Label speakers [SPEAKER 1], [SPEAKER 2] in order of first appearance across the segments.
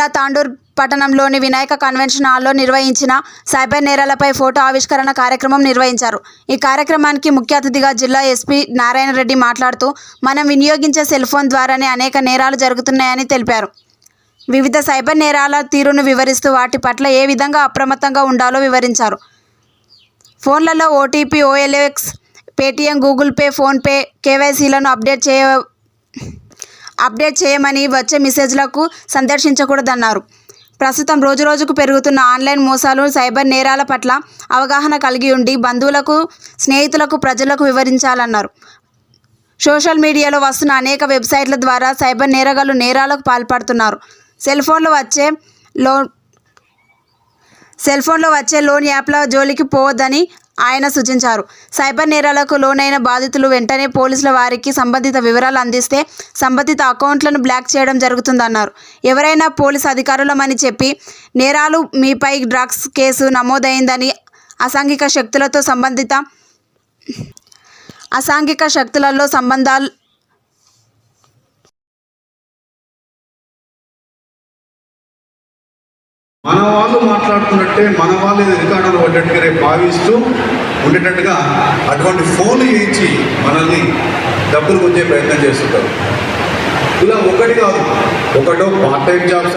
[SPEAKER 1] జిల్లా తాండూర్ పట్టణంలోని వినాయక కన్వెన్షన్ హాల్లో నిర్వహించిన సైబర్ నేరాలపై ఫోటో ఆవిష్కరణ కార్యక్రమం నిర్వహించారు. ఈ కార్యక్రమానికి ముఖ్య అతిథిగా జిల్లా ఎస్పీ నారాయణ రెడ్డి మాట్లాడుతూ మనం వినియోగించే సెల్ ఫోన్ ద్వారానే అనేక నేరాలు జరుగుతున్నాయని తెలిపారు. వివిధ సైబర్ నేరాల తీరును వివరిస్తూ వాటి పట్ల ఏ విధంగా అప్రమత్తంగా ఉండాలో వివరించారు. ఫోన్లలో OTP OLX Paytm Google Pay PhonePe కేవైసీలను update చేయ అప్డేట్ చేయమని వచ్చే మెసేజ్లకు సందర్శించకూడదన్నారు. ప్రస్తుతం రోజురోజుకు పెరుగుతున్న ఆన్లైన్ మోసాలు సైబర్ నేరాల పట్ల అవగాహన కలిగి ఉండి బంధువులకు స్నేహితులకు ప్రజలకు వివరించాలన్నారు. సోషల్ మీడియాలో వస్తున్న అనేక వెబ్సైట్ల ద్వారా సైబర్ నేరగాళ్ళు నేరాలకు పాల్పడుతున్నారు. సెల్ ఫోన్లో వచ్చే లో సెల్ ఫోన్లో వచ్చే లోన్ యాప్ల జోలికి పోవద్దని ఆయన సూచించారు. సైబర్ నేరాలకు లోనైన బాధితులు వెంటనే పోలీసుల వారికి సంబంధిత వివరాలు అందిస్తే సంబంధిత అకౌంట్లను బ్లాక్ చేయడం జరుగుతుందన్నారు. ఎవరైనా పోలీస్ అధికారులమని చెప్పి నేరాలు మీపై డ్రగ్స్ కేసు నమోదైందని అసాంఘిక శక్తులతో సంబంధిత అసాంఘిక శక్తులలో సంబంధాలు
[SPEAKER 2] మన వాళ్ళు మాట్లాడుతున్నట్టే మన వాళ్ళు రికార్డులు పడ్డట్టుగా భావిస్తూ ఉండేటట్టుగా అటువంటి ఫోన్లు చేయించి మనల్ని డబ్బులు గుంజే ప్రయత్నం చేస్తుంటారు. ఇలా ఒకటి కాదు ఒకటో పార్ట్ టైం జాబ్స్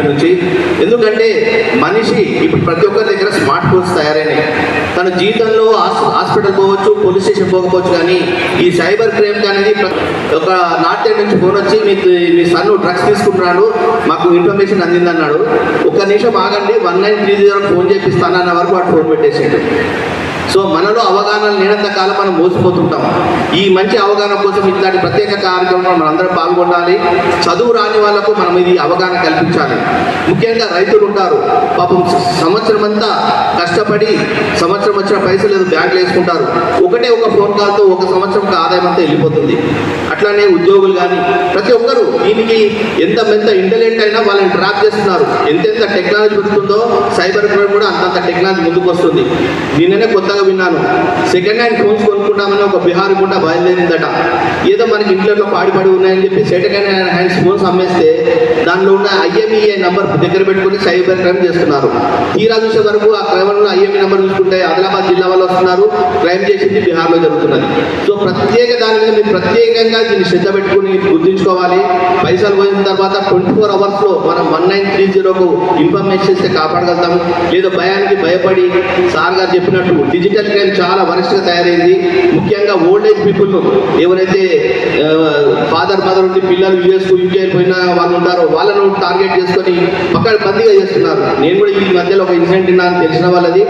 [SPEAKER 3] ఇక్కడ నుంచి. ఎందుకంటే మనిషి ఇప్పుడు ప్రతి ఒక్కరి దగ్గర స్మార్ట్ ఫోన్స్ తయారైనాయి. తన జీవితంలో హాస్- హాస్పిటల్ పోవచ్చు పోలీస్ స్టేషన్ పోకపోవచ్చు కానీ ఈ సైబర్ క్రైమ్ అనేది ఒక నార్త్ నుంచి ఫోన్ వచ్చి మీ మీ సన్ను డ్రగ్స్ తీసుకుంటున్నాడు మాకు ఇన్ఫర్మేషన్ అందిందన్నాడు. ఒక నిమిషం ఆగండి one nine three zero phone చేపిస్తాను అన్న వరకు వాడు ఫోన్ పెట్టేసాడు. సో మనలో అవగాహన లేనంత కాలం మనం మోసిపోతుంటాం. ఈ మంచి అవగాహన కోసం ఇట్లాంటి ప్రత్యేక కార్యక్రమంలో మనందరం పాల్గొనాలి చదువు రాని వాళ్ళకు మనం ఇది అవగాహన కల్పించాలి. ముఖ్యంగా రైతులు ఉంటారు. పాపం సంవత్సరం అంతా కష్టపడి సంవత్సరం వచ్చిన పైసలు ఏదో బ్యాంకులు వేసుకుంటారు. ఒకటే ఒక ఫోన్ కాల్తో ఒక సంవత్సరం ఆదాయం అంతా వెళ్ళిపోతుంది. అట్లానే ఉద్యోగులు కానీ ప్రతి ఒక్కరు దీనికి ఎంత ఎంత ఇంటెలిజెంట్ అయినా వాళ్ళని ట్రాప్ చేస్తున్నారు. ఎంతెంత టెక్నాలజీ పెరుగుతుందో సైబర్ క్రైమ్ కూడా అంతంత టెక్నాలజీ ముందుకు వస్తుంది. నిన్ననే కొత్తగా విన్నాను. సెకండ్ హ్యాండ్ ఫోన్స్ కొనుక్కుంటామని ఒక బీహార్ గుండా బయలుదేరిందట. ఏదో మనకి ఇంట్లో పాడిపడి ఉన్నాయని చెప్పి సెకండ్ హ్యాండ్ ఫోన్స్ అమ్మేస్తే దానిలో ఉన్న ఐఎంఈఐ నంబర్ దగ్గర పెట్టుకుని సైబర్ క్రైమ్ చేస్తున్నారు. తీరా చూసే వరకు ఆ క్రైమ్ ఐఎంఈ నెంబర్ చూసుకుంటే ఆదిలాబాద్ జిల్లా వాళ్ళు వస్తున్నారు. క్రైమ్ చేసింది బీహార్లో జరుగుతున్నది. సో ప్రత్యేక దాని మీద మీరు ప్రత్యేకంగా దీన్ని శ్రద్ధ పెట్టుకుని గుర్తుంచుకోవాలి. పైసలు పోయిన తర్వాత ట్వంటీ ఫోర్ అవర్స్లో మనం వన్ నైన్ త్రీ జీరోకు ఇన్ఫర్మేషన్ ఇస్తే కాపాడగలుగుతాం లేదా భయానికి భయపడి సార్ గారు చెప్పినట్టు డిజిటల్ క్రైమ్ చాలా వరస్ట్గా తయారైంది. ముఖ్యంగా ఓల్డ్ ఏజ్ పీపుల్ ఎవరైతే ఫాదర్ మదర్ ఉండి పిల్లలు యూఎస్ యూకే పోయిన వాళ్ళు ఉంటారో వాళ్ళను టార్గెట్ చేసుకొని పక్కన బందీగా చేస్తున్నారు. నేను కూడా ఈ మధ్యలో ఒక ఇన్సిడెంట్ విన్నాను తెలిసిన వాళ్ళది.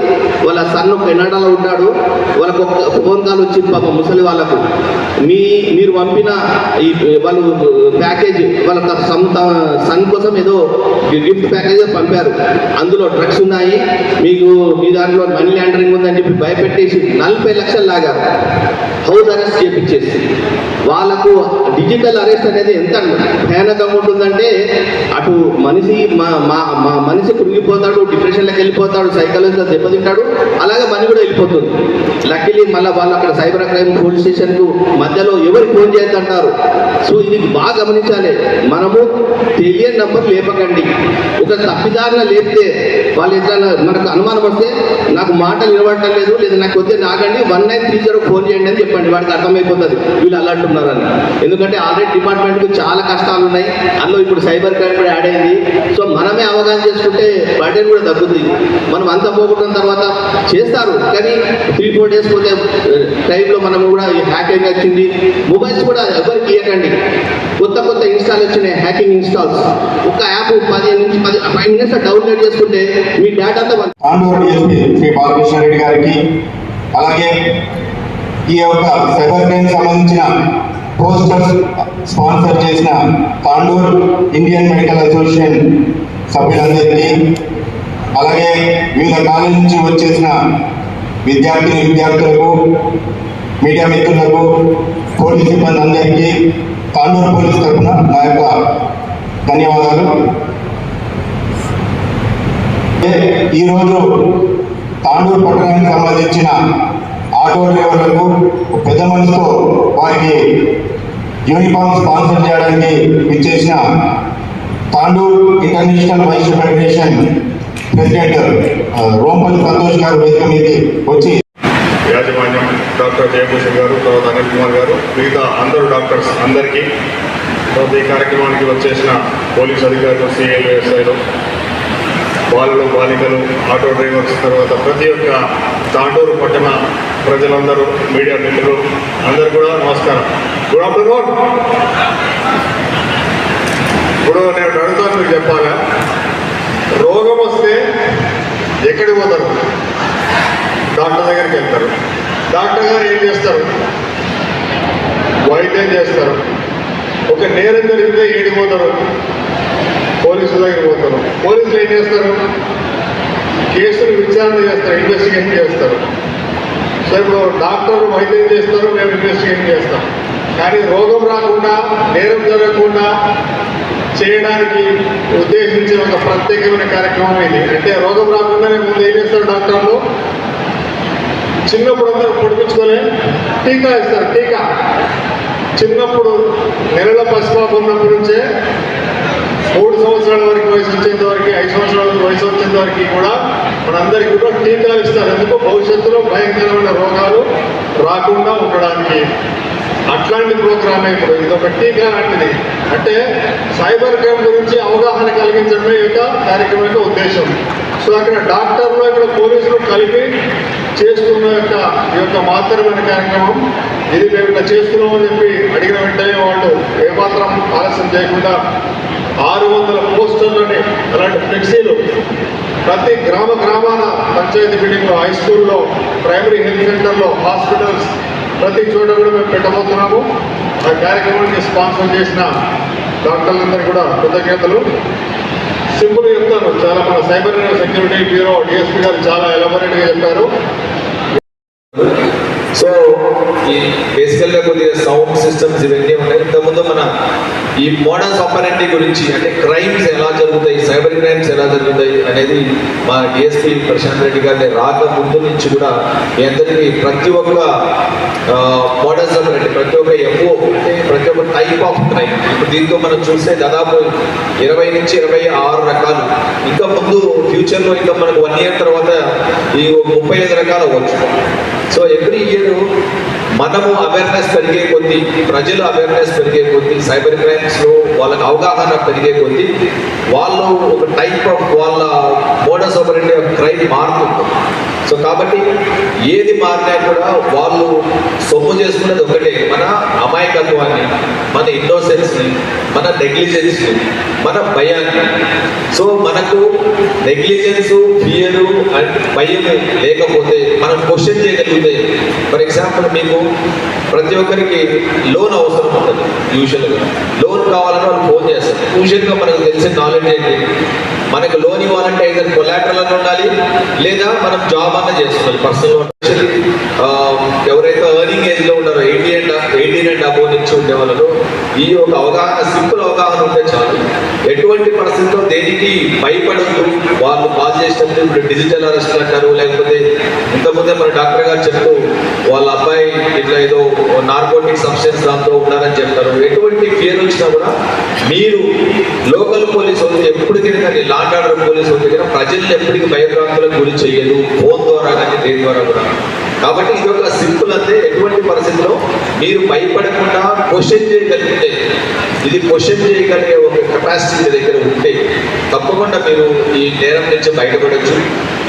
[SPEAKER 3] వాళ్ళ సన్ను కెనడాలో ఉంటాడు వాళ్ళకు ఒక ఫోన్ కాల్ వచ్చింది పాప ముసలి వాళ్ళకు. మీ మీరు పంపిన ఈ వాళ్ళు ప్యాకేజ్ వాళ్ళ సమ్ సన్ కోసం ఏదో గిఫ్ట్ ప్యాకేజ్ పంపారు. అందులో డ్రగ్స్ ఉన్నాయి. మీకు మీ దాంట్లో మనీ ల్యాండరింగ్ ఉందని చెప్పి భయపెట్టేసి నలభై లక్షలు లాగా హౌస్ అరెస్ట్ చేపించేసి వాళ్ళకు డిజిటల్ అరెస్ట్ అనేది ఎంత భయానకంగా ఉంటుందంటే అటు మనిషి మా మా మా మనిషి కృంగిపోతాడు డిప్రెషన్లోకి వెళ్ళిపోతాడు సైకాలజీలో దెబ్బతింటాడు అలాగే మనీ కూడా వెళ్ళిపోతుంది. లక్కీలీ మళ్ళీ వాళ్ళు అక్కడ సైబర్ క్రైమ్ పోలీస్ స్టేషన్కు మధ్యలో ఎవరు ఫోన్ చేయొద్దంటారు. సో ఇది బాగా గమనించాలి. మనము తెలియని నంబర్ లేపకండి. ఒక తప్పిదారిన లేపితే వాళ్ళు ఎట్లా మనకు అనుమానం వస్తే నాకు మాటలు నిలబడటం లేదు లేదా నాకు వద్దే నాకండి one nine three zero phone చేయండి అని చెప్పండి. వాడికి అర్థమైపోతుంది. వీళ్ళు అలా అంటున్నారని ఎందుకంటే ఆల్రెడీ డిపార్ట్మెంట్కు చాలా కష్టాలు ఉన్నాయి. అందులో ఇప్పుడు సైబర్ క్రైమ్ కూడా యాడ్ అయింది. సో మనమే అవగాహన చేసుకుంటే బర్డెన్ కూడా తగ్గుతుంది. మనం అంతా పోగొట్టిన తర్వాత చేస్తారు. కానీ త్రీ ఫోర్ డేస్ పోతే టైంలో మనం కూడా హ్యాకింగ్ వచ్చింది. మొబైల్స్ కూడా ఎవరికి ఇవ్వకండి కొత్త కొత్త ఇన్స్టాల్ వచ్చినాయి హ్యాకింగ్ ఇన్స్టాల్స్ ఒక యాప్ పదిహేను నుంచి పది ఫైవ్ మినిట్స్ డౌన్లోడ్ చేసుకుంటే మీ డేటా అంతా మన-
[SPEAKER 4] బాలకృష్ణ రెడ్డి గారికి అలాగే ఈ యొక్క సైబర్ క్రైమ్ సంబంధించిన పోస్టర్స్ స్పాన్సర్ చేసిన తాండూర్ ఇండియన్ మెడికల్ అసోసియేషన్ సభ్యులందరికీ అలాగే వివిధ కాలేజ్ నుంచి వచ్చేసిన విద్యార్థిని విద్యార్థులకు మీడియా మిత్రులకు పోలీస్ సిబ్బంది అందరికీ తాండూరు పోలీస్ తరఫున నా యొక్క ధన్యవాదాలు. ఈరోజు తాండూరు పట్టణానికి సంబంధించిన ఆటో డ్రైవర్లకు పెద్ద మనసుతో వారికి యూనిఫామ్ స్పాన్సర్ చేయడానికి ఇచ్చేసిన Tandur international vice federation president Rompalli Santosh గారు వేదిక మీదకి వచ్చి
[SPEAKER 5] యాజమాన్యం డాక్టర్ జయభూషణ్ గారు తర్వాత అనిల్ కుమార్ గారు మిగతా అందరూ డాక్టర్స్ అందరికీ తర్వాత ఈ కార్యక్రమానికి వచ్చేసిన పోలీస్ అధికారులు సిఐలు ఎస్ఐలు బాలులు బాలికలు ఆటో డ్రైవర్స్ తర్వాత ప్రతి ఒక్క తాండూరు పట్టణ ప్రజలందరూ మీడియా మిత్రులు అందరూ కూడా నమస్కారం. గుడ్ ఆఫ్టర్నూన్ ఇప్పుడు నేను అడుగుతాను మీకు చెప్పాలా? రోగం వస్తే ఎక్కడికి పోతారు? డాక్టర్ దగ్గరికి వెళ్తారు. డాక్టర్ గారు ఏం చేస్తారు? వైద్యం చేస్తారు. ఒక నేరం జరిగితే ఏడిపోతారు పోలీసుల పోతారు. పోలీసులు ఏం చేస్తారు? కేసులు విచారణ చేస్తారు ఇన్వెస్టిగేషన్ చేస్తారు. సో ఇప్పుడు డాక్టర్ వైద్యం చేస్తారు మేము ఇన్వెస్టిగేషన్ చేస్తాం కానీ రోగం రాకుండా నేరం జరగకుండా చేయడానికి ఉద్దేశించిన ఒక ప్రత్యేకమైన కార్యక్రమం ఇది. అంటే రోగం రాకుండానే ముందు ఏం చేస్తారు డాక్టర్లు? చిన్నప్పుడు అందరూ పొడిపించుకొని టీకా ఇస్తారు టీకా. చిన్నప్పుడు నెలల పసిపాపు ఉన్నప్పటి నుంచే మూడు సంవత్సరాల వరకు వయసు వచ్చేంత వరకు ఐదు సంవత్సరాల వయసు వచ్చేంత వరకు కూడా మనందరికీ కూడా టీకాలు ఇస్తారు. ఎందుకు భవిష్యత్తులో భయంకరమైన రోగాలు రాకుండా ఉండడానికి అట్లాంటి ప్రోగ్రామే ఇప్పుడు. ఇది ఒక టీకా లాంటిది. అంటే సైబర్ క్రైమ్ గురించి అవగాహన కలిగించడమే యొక్క కార్యక్రమం యొక్క ఉద్దేశం. సో అక్కడ డాక్టర్లు ఇక్కడ పోలీసులు కలిపి చేస్తున్న యొక్క ఈ యొక్క మాత్రమైన కార్యక్రమం ఇది మేము ఇట్లా చేస్తున్నామని చెప్పి అడిగిన వెంటనే వాళ్ళు ఏమాత్రం ఆలస్యం చేయకుండా ప్రతి గ్రామ గ్రామాన పంచాయతీ బిల్డింగ్లో హై స్కూల్లో ప్రైమరీ హెల్త్ సెంటర్లో హాస్పిటల్స్ ప్రతి చోట కూడా మేము పెట్టబోతున్నాము. ఆ కార్యక్రమానికి స్పాన్సర్ చేసిన డాక్టర్లందరికీ కూడా కృతజ్ఞతలు. సింపుల్ చెప్తాను చాలా మన సైబర్ సెక్యూరిటీ బ్యూరో డిఎస్పీ గారు చాలా ఎలబొరేట్గా చెప్పారు.
[SPEAKER 6] సో ఈ బేసికల్గా కొద్దిగా సౌండ్ సిస్టమ్స్ ఇవన్నీ ఉన్నాయి. ఇంతకుముందు మన ఈ మోడల్స్ ఆపరెంటీ గురించి అంటే క్రైమ్స్ ఎలా జరుగుతాయి సైబర్ క్రైమ్స్ ఎలా జరుగుతాయి అనేది మా డిఎస్పీ ప్రశాంత్ రెడ్డి గారి రాక ముందు నుంచి కూడా అందరికీ ప్రతి ఒక్క మోడల్స్ ఆపరెంటీ ప్రతి ఒక్క ఎఫ్ఓ అంటే ప్రతి ఇప్పుడు దీంతో మనం చూస్తే దాదాపు ఇరవై నుంచి ఇరవై ఆరు రకాలు. ఇంకా ముందు ఫ్యూచర్లో ఇంకా మనకు వన్ ఇయర్ తర్వాత ఈ ముప్పై ఐదు రకాలు అవ్వచ్చు. సో ఎవ్రీ ఇయర్ మనము అవేర్నెస్ పెరిగే కొద్దీ ప్రజలు అవేర్నెస్ పెరిగే కొద్దీ సైబర్ క్రైమ్స్లో వాళ్ళకి అవగాహన పెరిగే కొద్దీ వాళ్ళు ఒక టైప్ ఆఫ్ వాళ్ళ మోడస్ క్రైమ్ మారుతుంది సో కాబట్టి ఏది మారినా కూడా వాళ్ళు సొమ్ము చేసుకునేది ఒకటే. మన అమాయకత్వాన్ని మన ఇన్నోసెన్స్ని మన నెగ్లిజెన్స్ని మన భయాన్ని. సో మనకు నెగ్లిజెన్స్ ఫియరు అండ్ భయం లేకపోతే మనం క్వశ్చన్ చేయగలిగితే ఫర్ ఎగ్జాంపుల్ మీకు ప్రతి ఒక్కరికి లోన్ అవసరం ఉంటుంది యూజువల్గా. లోన్ కావాలని వాళ్ళు ఫోన్ చేస్తారు. యూజువల్గా మనకు తెలిసిన నాలెడ్జ్ ఏంటి? మనకు లోన్ ఇవ్వాలంటే ఇద్దరు కొలాటరల్ అని ఉండాలి లేదా మనం జాబ్ అన్న చేస్తున్నారు పర్సనల్ ఎవరైతే ఎర్నింగ్ ఏజ్లో ఉన్నారో eighty and eighteen and above నుంచి ఉండే వాళ్ళలో ఈ ఒక అవగాహన సింపుల్ అవగాహన ఉంటే చాలు. ఎటువంటి పరిస్థితుల్లో దేనికి భయపడద్దు? వాళ్ళు కాల్ చేసినప్పుడు ఇప్పుడు డిజిటల్ అరెస్ట్ అంటారు లేకపోతే ఇంతకుముందే మన డాక్టర్ గారు చెప్తూ వాళ్ళ అబ్బాయి ఇట్లా ఏదో నార్కోటిక్ సబ్స్టెన్స్ దాంతో ఉన్నారని చెప్తారు. ఎటువంటి ఫియర్ వచ్చినా కూడా మీరు లోకల్ పోలీస్ వాళ్ళు ఎప్పటికైనా కానీ లాండ్ ఆర్డర్ పోలీస్ వాళ్ళ దగ్గర ప్రజల్ని ఎప్పటికీ భయప్రాంతులకు గురి చేయదు ఫోన్ ద్వారా కానీ దేని ద్వారా కూడా. కాబట్టి ఇది ఒక సింపుల్ అంటే ఎటువంటి పరిస్థితిలో మీరు భయపడకుండా క్వశ్చన్ చేయగలిగితే ఇది క్వశ్చన్ చేయగలిగే ఒక కెపాసిటీ మీ దగ్గర ఉంటే తప్పకుండా మీరు ఈ నేరం నుంచి బయటపడవచ్చు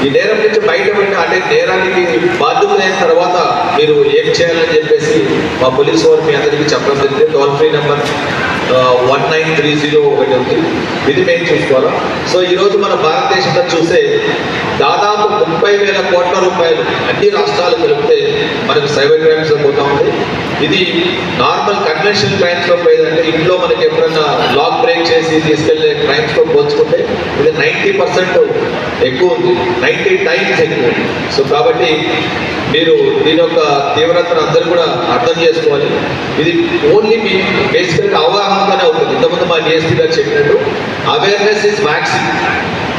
[SPEAKER 6] ఈ నేరం నుంచి బయటపడిన అంటే నేరానికి బాధ్యతలైన తర్వాత మీరు ఏం చేయాలని చెప్పేసి మా పోలీసు వారు మీ అందరికీ చెప్పడం జరిగింది. Toll free number one nine three zero ఒకటి ఉంది. ఇది మేము చూసుకోవాలా? సో ఈరోజు మన భారతదేశంలో చూసే దాదాపు ముప్పై వేల కోట్ల రూపాయలు అన్ని రాష్ట్రాలు కలిపితే మనకు సైబర్ క్రైమ్స్ పోతా ఉంది. ఇది నార్మల్ కన్వెన్షనల్ క్రైమ్స్లో పోయేదంటే ఇంట్లో మనకి ఎప్పుడన్నా లాక్ బ్రేక్ చేసి తీసుకెళ్ళే క్రైమ్స్తో పోల్చుకుంటే ఇది నైంటీ పర్సెంట్ ఎక్కువ ఉంది. నైంటీ టైమ్స్ ఎక్కువ సో కాబట్టి మీరు దీని యొక్క తీవ్రతను అందరూ కూడా అర్థం చేసుకోవాలి. ఇది ఓన్లీ మీ బేసికల్గా అవగాహనతోనే అవుతుంది. ఇంతకుముందు మా డిఎస్పీ గారు చెప్పినట్టు అవేర్నెస్ ఇస్ వ్యాక్సిన్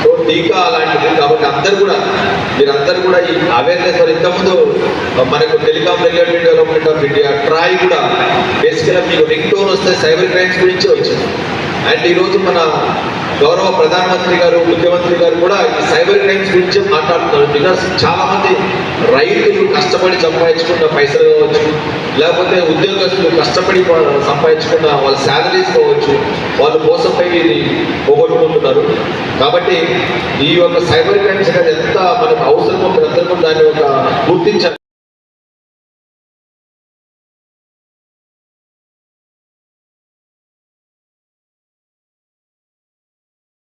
[SPEAKER 6] సో టీకా అలాంటిది కాబట్టి అందరు కూడా మీరందరూ కూడా ఈ అవేర్నెస్ మరి ఇంతకుముందు మనకు telecom regulatory development of India TRAI కూడా. బేసికల్గా మీకు రింగ్ టోన్ వస్తే సైబర్ క్రైమ్స్ గురించి వచ్చింది. అండ్ ఈరోజు మన గౌరవ ప్రధానమంత్రి గారు ముఖ్యమంత్రి గారు కూడా ఈ సైబర్ క్రైమ్స్ గురించి మాట్లాడుతున్నారు. బికాస్ చాలా మంది రైతులు కష్టపడి సంపాదించుకున్న పైసలు కావచ్చు లేకపోతే ఉద్యోగస్తులు కష్టపడి సంపాదించుకున్న వాళ్ళ శాలరీస్ కావచ్చు వాళ్ళు మోసపోయి ఇది పోగొట్టుకుంటున్నారు. కాబట్టి ఈ యొక్క సైబర్ క్రైమ్స్ అనేది ఎంత మనకు అవసరమో ప్రతి ఒక్కరు దాన్ని ఒక గుర్తించాలి